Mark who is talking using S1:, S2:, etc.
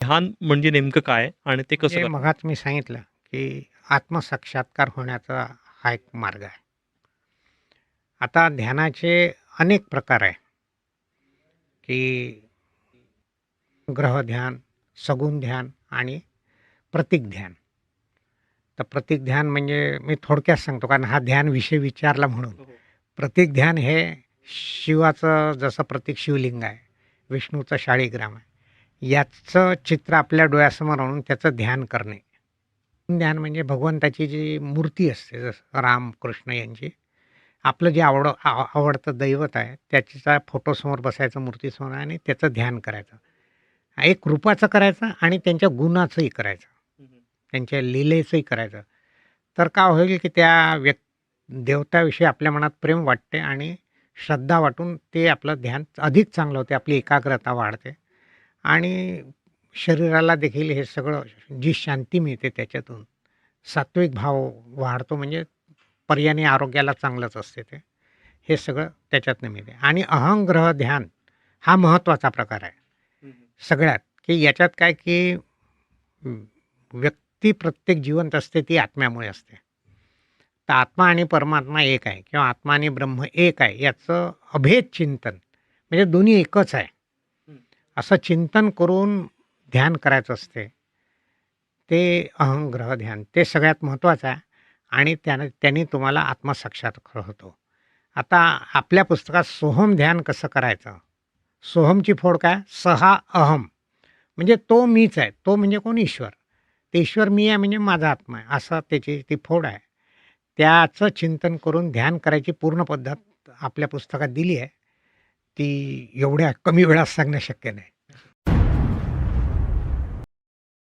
S1: ध्यान म्हणजे नेमकं काय आणि ते कसं करतात?
S2: मगाच मी सांगितलं की आत्मसाक्षात्कार होण्याचा हा एक मार्ग आहे. आता ध्यानाचे अनेक प्रकार आहे की ग्रह ध्यान सगुण ध्यान आणि प्रतीक ध्यान. तर प्रतीक ध्यान म्हणजे मी थोडक्यात सांगतो कारण हा ध्यान विषय विचारला म्हणून. प्रतीक ध्यान हे शिवाचं जसं प्रतीक शिवलिंग आहे विष्णूचं शाळीग्राम आहे याचं चित्र आपल्या डोळ्यासमोर आणून त्याचं ध्यान करणे. ध्यान म्हणजे भगवंताची जी मूर्ती असते जसं राम कृष्ण यांची आपलं जे आवड आव आवडतं दैवत आहे त्याचा फोटोसमोर बसायचं मूर्तीसमोर आणि त्याचं ध्यान करायचं. एक रूपाचं करायचं आणि त्यांच्या गुणाचंही करायचं. त्यांच्या लीलेचंही करायचं. तर का होईल की त्या व्यक् देवताविषयी आपल्या मनात प्रेम वाटते आणि श्रद्धा वाटून ते आपलं ध्यान अधिक चांगलं होते आपली एकाग्रता वाढते. आणि शरीराला देखील हे सगळं जी शांती मिळते त्याच्यातून सात्विक भाव वाढतो म्हणजे पर्यायाने आरोग्याला चांगलंच असते ते. हे सगळं त्याच्यातनं मिळते. आणि अहंग्रह ध्यान हा महत्त्वाचा प्रकार आहे. सगळ्यात की याच्यात काय की व्यक्ती प्रत्येक जिवंत असते ती आत्म्यामुळे असते. तर आत्मा आणि परमात्मा एक आहे किंवा आत्मा आणि ब्रह्म एक आहे याचं अभेद चिंतन म्हणजे दोन्ही एकच आहे. असं चिंतन करून ध्यान करायचं असते. ते अहंग्रह ध्यान ते सगळ्यात महत्त्वाचं आहे आणि त्यानं त्यांनी तुम्हाला आत्मसाक्षात्कार होतो आता आपल्या पुस्तकात सोहम ध्यान कसं करायचं? सोहमची फोड काय? सहा अहम. म्हणजे तो मीच आहे. तो म्हणजे कोण? ईश्वर. ते ईश्वर मी आहे म्हणजे माझा आत्मा आहे. असं त्याची ती फोड आहे. त्याचं चिंतन करून ध्यान करायची पूर्ण पद्धत आपल्या पुस्तकात दिली आहे. ती एवढ्या कमी वेळात सांगणं शक्य नाही.